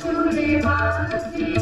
সুরে বাজে